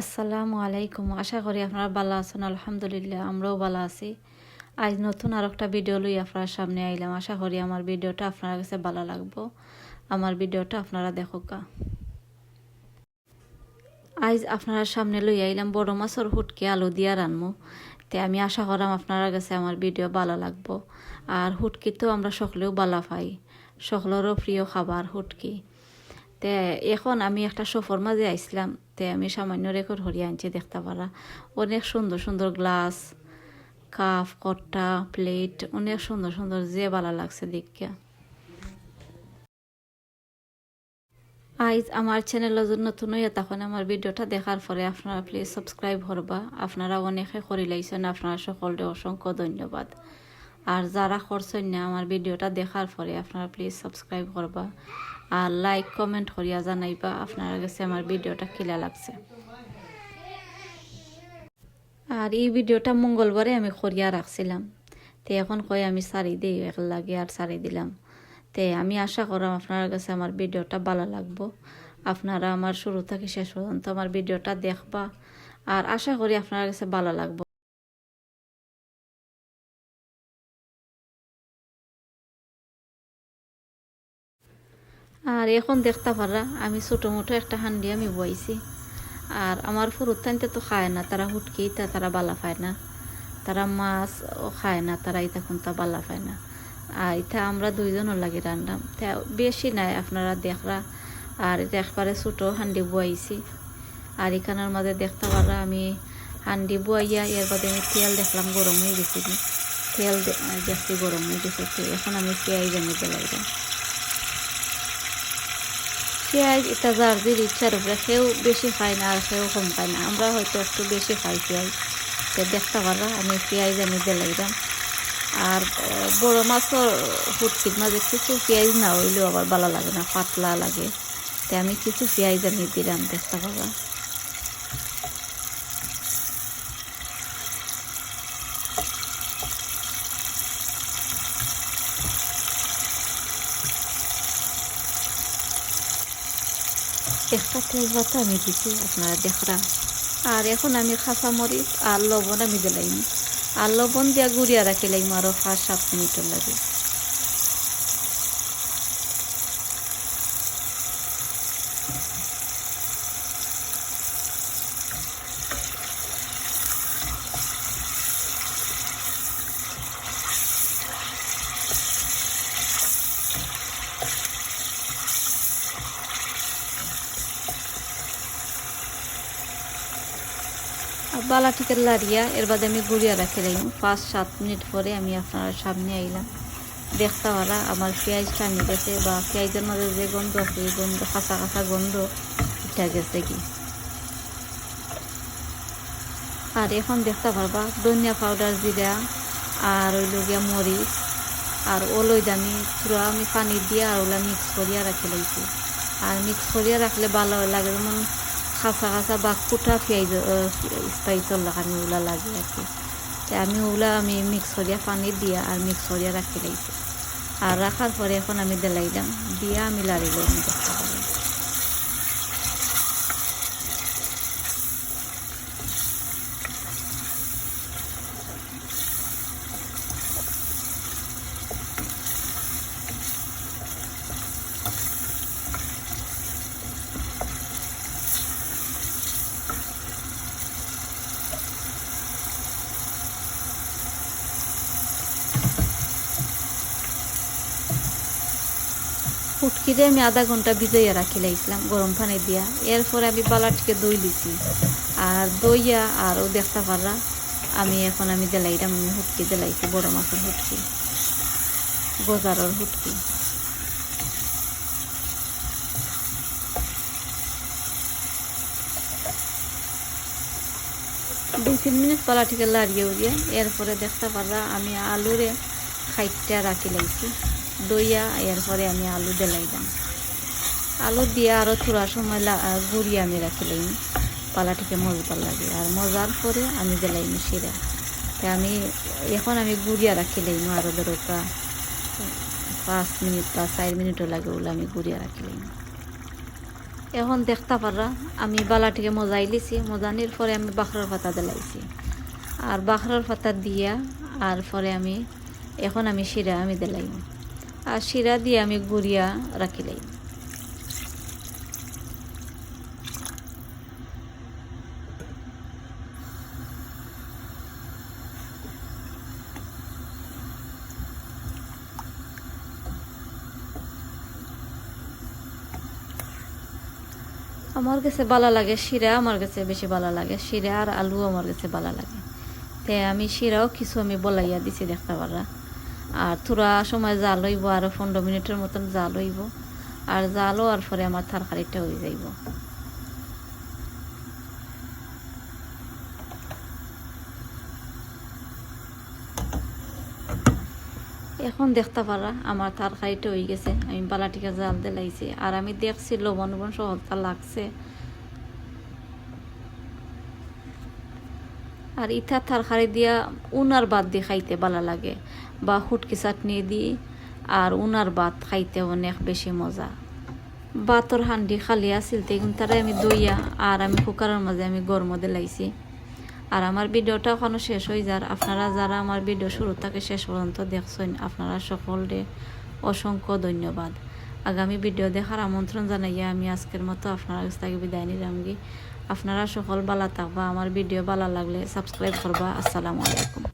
আসসালামু আলাইকুম। আশা করি আপনারা ভালো আছেন। আলহামদুলিল্লাহ, আমরাও ভালো আছি। আজ নতুন আর একটা ভিডিও লই আপনার সামনে আইলাম। আশা করি আমার ভিডিওটা আপনার কাছে ভালো লাগবো। আমার ভিডিওটা আপনারা দেখোকা আজ আপনারা সামনে লই আইলাম বড় মাছের হুটকে আলু দিয়া রানমু। তে আমি আশা করাম আপনারা কাছে আমার ভিডিও ভালো লাগবো। আর হুটকি তো আমরা সকলেও ভালো পাই। সকলেরও প্রিয় খাবার হুটকি। তে এখন আমি একটা সফর মাঝে আইসলাম তে আমি সামান্য রেকর্ড হরিয়া আনছি দেখতে পারা। অনেক সুন্দর সুন্দর গ্লাস কাপ কট্টা প্লেট অনেক সুন্দর সুন্দর যে ভালো লাগছে দেখিয়া আইজ আমার চ্যানেলের জন্য নতুন হইয়া তখন আমার ভিডিওটা দেখার পরে আপনারা প্লিজ সাবস্ক্রাইব করবা। আপনারা অনেকে করে লাইছেন, আপনারা সকলকে অসংখ্য ধন্যবাদ। আর যারা করছেন না আমার ভিডিওটা দেখার পরে আপনারা প্লিজ সাবস্ক্রাইব করবা। আর লাইক কমেন্ট করিয়া জানাইবা, আপনার কাছে আমার ভিডিওটা কিলা লাগছে। আর এই ভিডিওটা মঙ্গলবারে আমি করিয়া রাখছিলাম। তে এখন কই আমি সারি দিই, এক লাগে আর সারি দিলাম। তে আমি আশা করাম আপনার কাছে আমার ভিডিওটা ভালো লাগবো। আপনারা আমার শুরু থেকে শেষ পর্যন্ত আমার ভিডিওটা দেখবা। আর আশা করি আপনার কাছে ভালো লাগবো। আর এখন দেখতে পারা, আমি ছোটো মোটো একটা হান্ডি আমি বইছি। আর আমার ফুরুত্তানতে তো খায় না, তারা হুটকি তা তারা বালা পায় না। তারা মাছ ও খায় না, তারা ইতা কোনটা বালা পায় না। আর ইতা আমরা দুইজনও লাগি রান্নাম। তা বেশি নাই আপনারা দেখরা। আর এটা একবারে ছোটো হান্ডি বইছি। আর এখানের মাঝে দেখতে পারা, আমি হান্ডি বইয়া এর বাদে আমি তেল দেখলাম, গরম হয়ে গেছে তেল দেখছি গরম হয়ে গেছে এখন আমি পেঁয়াজ আমি দিলাম পেঁয়াজ এটা যার যে ইচ্ছার উপরে সেও বেশি খায় না, আর সেও কম খায় না। আমরা হয়তো একটু বেশি খাই পেঁয়াজ। তো দেখতে পারো আমি পেঁয়াজ আমি দিলাম আর বড় মাছের ফুটকির মাঝে কিছু পেঁয়াজ না হইলেও আবার ভালো লাগে না, পাতলা লাগে। তো আমি কিছু পেঁয়াজ আমি দিলাম, দেখতে পারো একটা তেজপাতা আমি দিছি আপনারা দেখরা আর এখন আমি খাসা মরিচ আর লবণ আমি দিলাইম আর লবণ দিয়া গুড়িয়া রাখিলাইম আরও পাঁচ সাত মিনিটের লাগে। বালা লাড়িয়া, এর বাদে আমি গুড়িয়া রাখে দিলাম পাঁচ, সাত মিনিট পরে আমি আপনার সামনে আইলাম। দেখতে পারা আমার পেঁয়াজ টানি গেছে বা পেঁয়াজের মাঝে যে গন্ধ আছে এই গন্ধ, কাঁচা কাঁচা গন্ধ উঠা গেছে কি? আর এখন দেখতে পারবা ধনিয়া পাউডার জিরা আর ওই লগিয়া মরিচ আর ওলই দামি পুরো আমি পানি দিয়ে আর ওলা মিক্স করিয়া রাখি লাইছি আর মিক্স করিয়া রাখলে ভালো লাগে, যেমন খাসা কাঁচা বা কুটা পেঁয়াজ স্পাইসর আমি ওগুলা লাগে আর আমি ওগুলা আমি মিক্স করিয়া পানি দিয়া আর মিক্স করিয়া রাখি লাইছি আর রাখার এখন আমি দিলাইলাম দিয়া আমি লাড়িলাম দেখতে পারি ফুটকিতে আমি আধা ঘণ্টা ভিজাইয়া রাখি লাইছিলাম গরম পানি দিয়া। এরপরে আমি বালাটিকে দই লিছি আর দইয়া আরও দেখতে পারা আমি এখন আমি দিলাইলাম আমি হুটকি, দিলাইছি বড় মাছের হুটকি, গজারর হুটকি। দুই তিন মিনিট পালাটিকে লাড়িয়ে উড়িয়ে, এরপরে দেখতে পারা আমি আলুরে খাইটা রাখি লাইছি দইয়া, এরপরে আমি আলু দিলাইলাম আলু দিয়ে আরও থোড়া সময় গুড়িয়ে আমি রাখিলাম পালাটিকে মজবার লাগে। আর মজার পরে আমি দিলাইম শিরা। তা আমি এখন আমি গুড়িয়া রাখিলাম আরও ধরো পাঁচ মিনিট বা চার মিনিটও লাগে ওগুলো আমি গুড়িয়া রাখিলাম এখন দেখতে পারা আমি বালাটিকে মজাই লিছি। মজানির পরে আমি বাখরার পাতা দিলাইছি। আর বাখরার পাতা দিয়া, আর পরে আমি এখন আমি শিরা আমি দিলাইম আর শিরা দিয়ে আমি গুড়িয়া রাখিলাই। আমার কাছে ভালো লাগে, শিরা আমার কাছে বেশি ভালো লাগে, শিরা আর আলু আমার কাছে ভালো লাগে। তে আমি শিরাও কিছু আমি বলাইয়া দিছি দেখতে পারা আর থোড়া সময় জাল হইব আর পনেরো মিনিটের মতন জাল হইব আর জাল হওয়ার পরে আমার তরকারিটা হয়ে যাইব। এখন দেখতে পারা, আমার তরকারিটা হয়ে গেছে। আমি বালাটিকা জাল দিলাইছি। আর আমি দেখছি লবণ লবণ সহজটা লাগছে। আর ইথা তরকারি দিয়া উনার ভাত দিয়ে খাইতে ভালো লাগে। বা হুটকি চাটনি দি আর উনার ভাত খাইতে অনেক বেশি মজা। ভাতর হান্ডি খালি কিন্তু তারা আমি দইয়া আর আমি কুকারের মাঝে আমি গরম দিলাইছি আর আমার ভিডিওটা এখনও শেষ হয়ে যার। আপনারা যারা আমার ভিডিও শুরু থেকে শেষ পর্যন্ত দেখছেন, আপনারা সকলকে অসংখ্য ধন্যবাদ। আগামী ভিডিও দেখার আমন্ত্রণ জানাইয়া আমি আজকের মতো আপনারা কাছ বিদায় নিলামগি আপনারা সকল বালা থাকবা আমার ভিডিও ভালো লাগলে সাবস্ক্রাইব করবা। আসসালামু আলাইকুম।